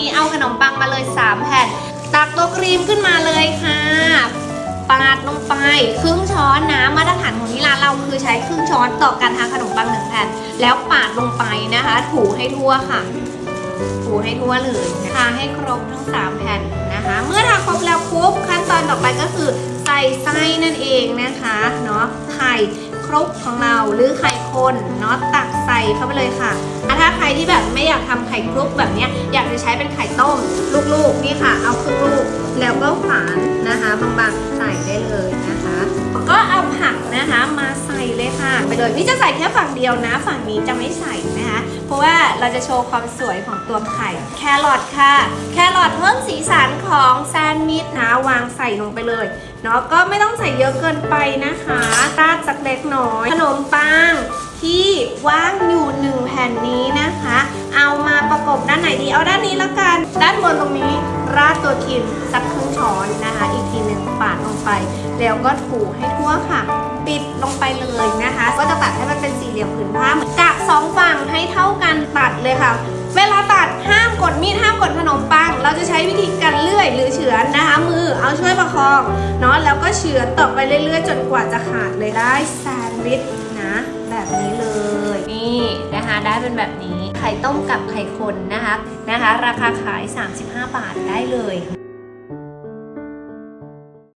นี่เอาขนมปังมาเลย 3 แผ่น ตักตัวครีมขึ้นมาเลยค่ะ ปาดลงไปครึ่งช้อนนะมาตรฐานของที่ร้านเราคือใช้ครึ่งช้อนต่อการทานขนมปังหนึ่งแผ่น แล้วปาดลงไปนะคะ ถูให้ทั่วค่ะ ถูให้ทั่วเลยนะคะให้ครบทั้ง 3 แผ่นนะคะ เมื่อทาครบแล้วปุ๊บขั้นตอนต่อไปก็คือใส่ไส้นั่นเองนะคะเนาะไข่ครกของเราหรือไข่คนเนาะตักใส่เข้าไปเลยค่ะถ้าใครที่แบบไม่อยากทำไข่คลุกแบบเนี้ย ใช้เป็นไข่ต้ม ลูกๆนี่ค่ะ เอาครึ่งลูกแล้วก็ฝานนะคะบางๆใส่ได้เลยนะคะ ก็เอาผักนะคะมาใส่เลยค่ะ ไปเลยนี่จะใส่แค่ฝั่งเดียวนะ ฝั่งนี้จะไม่ใส่นะคะ เพราะว่าเราจะโชว์ความสวยของตัวไข่ แครอทค่ะ แครอทเพิ่มสีสันของแซนด์วิชนะวางใส่ลงไปเลยเนาะก็ไม่ต้องใส่เยอะเกินไปนะคะราดสักเล็กน้อย ขนมปัง ที่ว่างอยู่หนึ่งแผ่นนี้นะคะ เอามาประกบด้านไหนดี เอาด้านนี้ละกัน ด้านบนตรงนี้ราดตัวครีมสักครึ่งช้อนนะคะ อีกทีหนึ่งปาดลงไป แล้วก็ถูให้ทั่วค่ะ ปิดลงไปเลยนะคะ ก็จะตัดให้มันเป็นสี่เหลี่ยมผืนผ้าเหมือนกากสองฝั่งให้เท่ากันตัดเลยค่ะ เวลาตัดห้ามกดมีดห้ามกดขนมปัง เราจะใช้วิธีการเลื่อยหรือเฉือนนะคะ มือเอาช่วยประคองเนาะแล้วก็เฉือนต่อไปเรื่อยๆ จนกว่าจะขาดเลยได้แซนด์วิชนะ แบบนี้เลย นี่นะคะได้เป็นแบบนี้ไข่ต้มกับไข่คนนะคะนะคะ ราคาขาย 35 บาทได้เลย